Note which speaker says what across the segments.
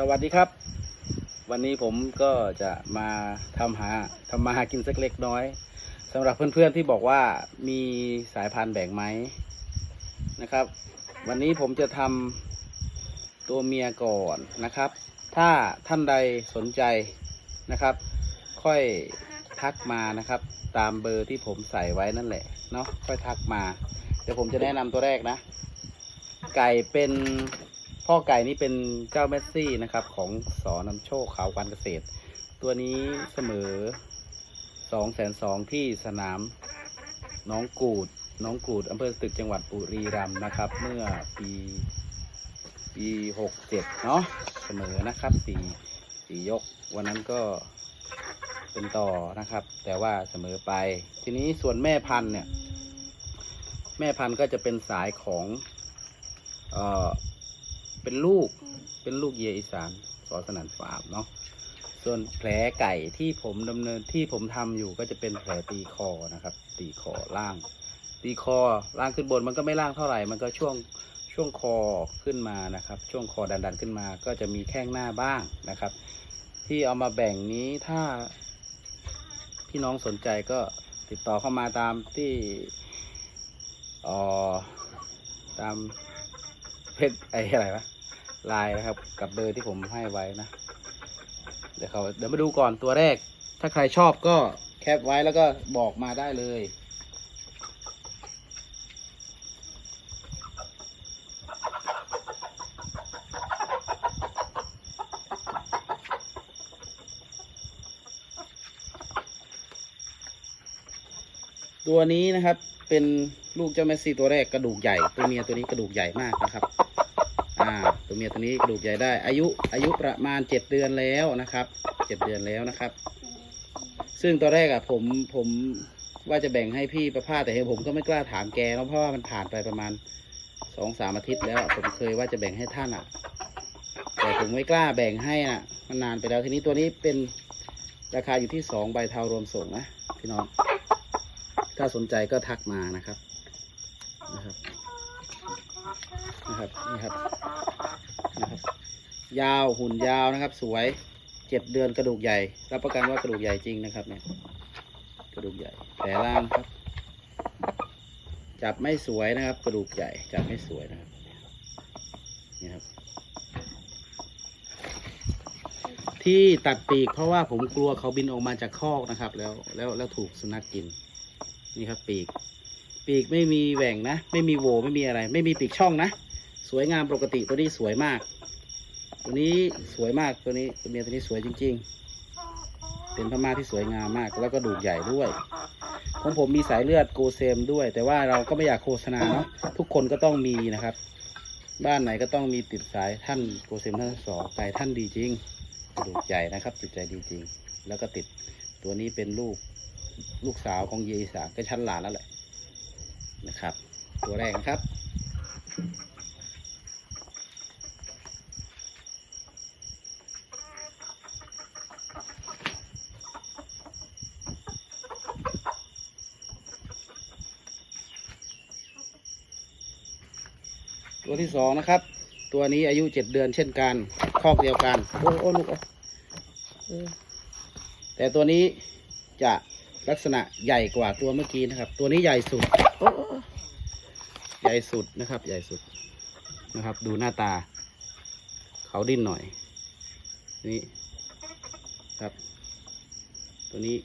Speaker 1: สวัสดีครับ วันนี้ผมก็จะมาทำหาทำมาหากินสักเล็กน้อยสำหรับเพื่อนๆที่บอกว่ามีสายพันธุ์แบ่งไหมนะครับ วันนี้ผมจะทำตัวเมียก่อนนะครับ ถ้าท่านใดสนใจนะครับ ค่อยทักมานะครับ ตามเบอร์ที่ผมใส่ไว้นั่นแหละเนาะค่อยทักมาเดี๋ยวผมจะแนะนำตัวแรกนะ ไก่เป็น พ่อไก่นี่เป็นเจ้าเมสซี่นะครับ ของสอนำโชคขาววันเกษตร ตัวนี้เสมอสองแสนสองที่สนามน้องกูดน้องกูดอำเภอสตึกจังหวัดบุรีรัมย์นะครับ เมื่อปีปีหกเจ็ดเนาะเสมอนะครับสี่สี่ยก วันนั้นก็เป็นต่อนะครับ แต่ว่าเสมอไป ทีนี้ส่วนแม่พันธุ์เนี่ย แม่พันธุ์ก็จะเป็นสายของเอ่อ เป็นลูก เป็นลูกเยอีสานสอสนันฟาร์มเนาะ ส่วนแผลไก่ที่ผมดำเนินที่ผมทำอยู่ก็จะเป็นแผลตีคอนะครับ ตีคอล่าง ตีคอล่างขึ้นบนมันก็ไม่ล่างเท่าไหร่ มันก็ช่วงช่วงคอขึ้นมานะครับ ช่วงคอดันดันขึ้นมา ก็จะมีแข้งหน้าบ้างนะครับ ที่เอามาแบ่งนี้ถ้าพี่น้องสนใจก็ติดต่อเข้ามาตามที่อ่อตามเพจไอ้อะไรวะ ไลน์นะครับ กับเบอร์ที่ผมให้ไว้นะ เดี๋ยวเขาเดี๋ยวมาดูก่อนตัวแรก ถ้าใครชอบก็แคปไว้แล้วก็บอกมาได้เลยตัวนี้นะครับเป็นลูกเจ้าแมสซี่ตัวแรกกระดูกใหญ่ ตัวเมียตัวนี้กระดูกใหญ่มากนะครับ อ่าตัวเมียตัวนี้กระดูกใหญ่ได้ อายุอายุประมาณเจ็ดเดือนแล้วนะครับเจ็ดเดือนแล้วนะครับ ซึ่งตอนแรกอะผมผมว่าจะแบ่งให้พี่ประภาสแต่เห็นผมก็ไม่กล้าถามแกเนาะเพราะว่ามันผ่านไปประมาณสองสามอาทิตย์แล้วผมเคยว่าจะแบ่งให้ท่านอะแต่ผมไม่กล้าแบ่งให้น่ะมันนานไปแล้วทีนี้ตัวนี้เป็นราคาอยู่ที่สองใบเทารวมส่งนะพี่น้องถ้าสนใจก็ทักมานะครับนะครับ นะครับนี่ครับนะครับ ยาวหุ่นยาวนะครับ สวยเจ็ดเดือนกระดูกใหญ่ รับประกันว่ากระดูกใหญ่จริงนะครับเนี่ยกระดูกใหญ่แผลล่างครับ จับไม่สวยนะครับ กระดูกใหญ่จับไม่สวยนะครับนี่ครับ ที่ตัดปีกเพราะว่าผมกลัวเขาบินออกมาจากคอกนะครับ แล้วแล้วแล้วถูกสุนัขกิน นี่ครับปีก ปีกไม่มีแหว่งนะ ไม่มีโวไม่มีอะไร ไม่มีปีกช่องนะ สวยงามปกติตัวนี้สวยมาก ตัวนี้สวยมากตัวนี้ตัวเมียตัวนี้สวยจริง ๆ เป็นพม่าที่สวยงามมาก แล้วก็ดูกใหญ่ด้วยของผมมีสายเลือดโกเซมด้วย แต่ว่าเราก็ไม่อยากโฆษณาเนาะทุกคนก็ต้องมีนะครับ บ้านไหนก็ต้องมีติดสายท่านโกเซมท่านสองไก่ท่านดีจริงดูกใหญ่นะครับจิตใจดีจริง แล้วก็ติดตัวนี้เป็นลูกลูกสาวของเยอีสาก็ชั้นหลานแล้วแหละนะครับ ตัวแรกนะครับ ตัวที่สองนะครับ ตัวนี้อายุเจ็ดเดือนเช่นกันคอกเดียวกันโอ้โอ้ลูกแต่ตัวนี้จะลักษณะใหญ่กว่าตัวเมื่อกี้นะครับ ตัวนี้ใหญ่สุดใหญ่สุดนะครับ ใหญ่สุดนะครับ ดูหน้าตา เขาดิ้นหน่อย นี่ครับ ตัวนี้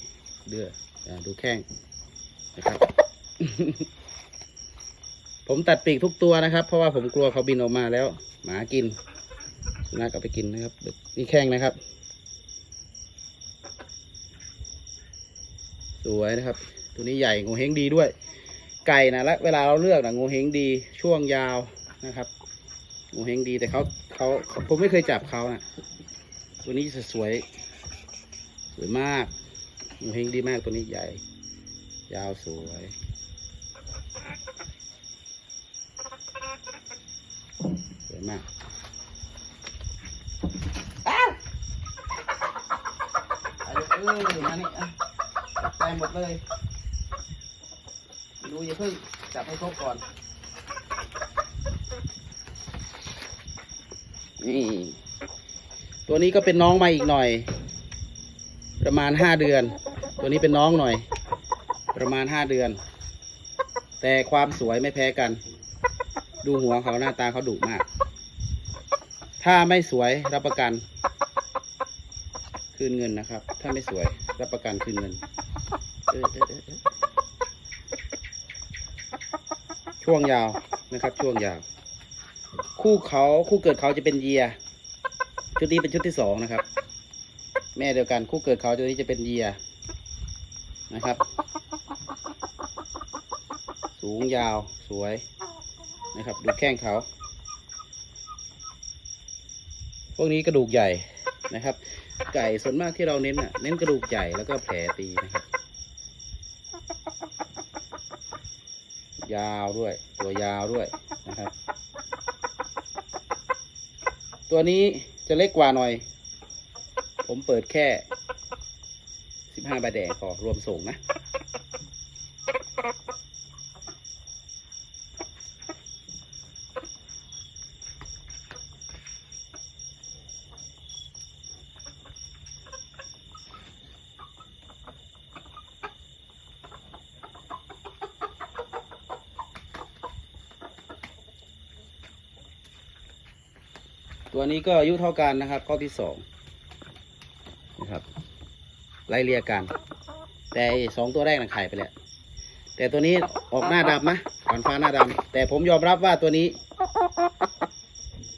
Speaker 1: เดืออ่าดูแข้งนะครับ ผมตัดปีกทุกตัวนะครับ เพราะว่าผมกลัวเขาบินออกมาแล้ว หมากินสุนัขเอาไปกินนะครับนี่แข้งนะครับ สวยนะครับ ตัวนี้ใหญ่งูเฮงดีด้วย ไก่นะและเวลาเราเลือกนะงูเฮงดีช่วงยาวนะครับงูเฮงดีแต่เขาเขาเขาผมไม่เคยจับเขานะตัวนี้จะสวย สวยมากงูเฮงดีมากตัวนี้ใหญ่ ยาวสวย สวย มากอ้าวเอาเออมานี่อะจับใจหมดเลย ดูอย่าเพิ่งจับให้ครบก่อน นี่ ตัวนี้ก็เป็นน้องมาอีกหน่อย ประมาณห้าเดือน ตัวนี้เป็นน้องหน่อย ประมาณห้าเดือน แต่ความสวยไม่แพ้กัน ดูหัวเขาหน้าตาเขาดุมาก ถ้าไม่สวยรับประกัน คืนเงินนะครับ ถ้าไม่สวยรับประกันคืนเงินเออเออเออช่วงยาวนะครับ ช่วงยาว คู่เขาคู่เกิดเขาจะเป็นเยียชุดนี้เป็นชุดที่สองนะครับ แม่เดียวกัน คู่เกิดเขาตัวนี้จะเป็นเยียนะครับ สูงยาวสวยนะครับ ดูแข้งเขา พ วกนี้กระดูกใหญ่นะครับ ไก่ส่วนมากที่เราเน้นอะเน้นกระดูกใหญ่แล้วก็แผลตีนะครับ ยาวด้วย ตัวยาวด้วยนะครับ ตัวนี้จะเล็กกว่าหน่อย ผมเปิดแค่สิบห้าใบแดงพอรวมส่งนะ ตัวนี้ก็อายุเท่ากันนะครับ ข้อที่สองนะครับไล่เรียกัน แต่สองตัวแรกน่ะขายไปแล้วแต่ตัวนี้ออกหน้าดำนะขอนฟ้าหน้าดำแต่ผมยอมรับว่าตัวนี้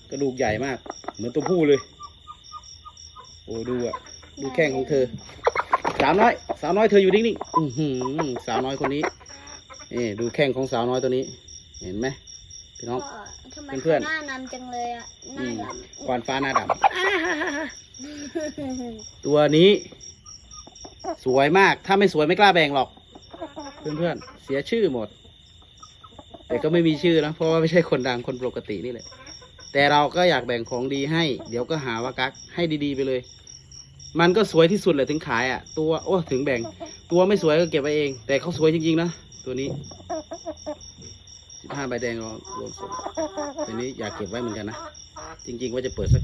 Speaker 1: กระดูกใหญ่มาก เหมือนตัวผู้เลย โอ้ดูอะดูแข้งของเธอ สาวน้อย สาวน้อยเธออยู่นิ่งๆอือหือสาวน้อยคนนี้นี่ดูแข้งของสาวน้อยตัวนี้ เห็นไหม พี่น้อง
Speaker 2: พ่อทำไม
Speaker 1: เพื่อนๆ
Speaker 2: หน้านำจังเลยอะหน้าด
Speaker 1: ควานฟ้าหน้าดำำตัวนี้ สวยมาก ถ้าไม่สวยไม่กล้าแบ่งหรอก เพื่อนๆ เสียชื่อหมด แต่ก็ไม่มีชื่อนะ เพราะว่าไม่ใช่คนดังคนปกตินี่แหละ แต่เราก็อยากแบ่งของดีให้ เดี๋ยวก็หาว่ากักให้ดีๆไปเลย มันก็สวยที่สุดเลยถึงขายอะ ตัวโอ้ถึงแบ่ง ตัวไม่สวยก็เก็บไว้เอง แต่เขาสวยจริงๆนะตัวนี้ สิบห้าใบแดงรวมรวมส่งตัวนี้อยากเก็บไว้เหมือนกันนะ จริง ๆ ว่าจะเปิดสัก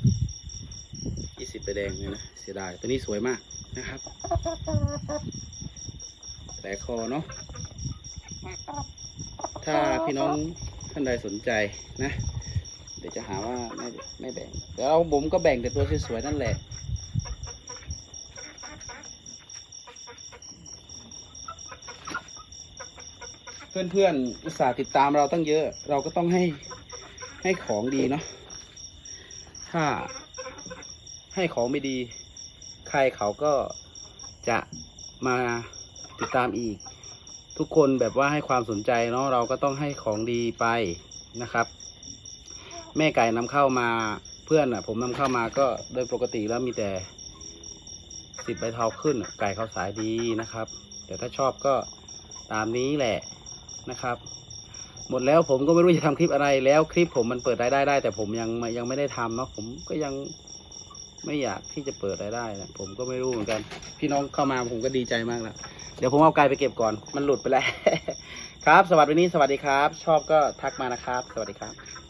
Speaker 1: ยี่สิบใบแดงเลยนะ เสียดาย ตัวนี้สวยมากนะครับ แต่คอเนาะ ถ้าพี่น้องท่านใดสนใจนะ เดี๋ยวจะหาว่าไม่ไม่แบ่ง แต่เราผมก็แบ่งแต่ตัวสวยๆนั่นแหละ เพื่อนๆอุตส่าห์ติดตามเราตั้งเยอะ เราก็ต้องให้ให้ของดีเนาะถ้าให้ของไม่ดี ใครเขาก็จะมาติดตามอีก ทุกคนแบบว่าให้ความสนใจเนาะเราก็ต้องให้ของดีไปนะครับ แม่ไก่นำเข้ามาเพื่อนอะ ผมนำเข้ามาก็โดยปกติแล้วมีแต่สิบใบเทาขึ้นไก่เขาสายดีนะครับ แต่ถ้าชอบก็ตามนี้แหละ นะครับ หมดแล้วผมก็ไม่รู้จะทำคลิปอะไรแล้วคลิปผมมันเปิดรายได้ได้ แต่ผมยังยังไม่ได้ทำเนาะผมก็ยังไม่อยากที่จะเปิดรายได้นะผมก็ไม่รู้เหมือนกัน พี่น้องเข้ามาผมก็ดีใจมากแล้วเดี๋ยวผมเอาไก่ไปเก็บก่อนมันหลุดไปแล้ว ครับ สวัสดีนี้สวัสดีครับ ชอบก็ทักมานะครับ สวัสดีครับ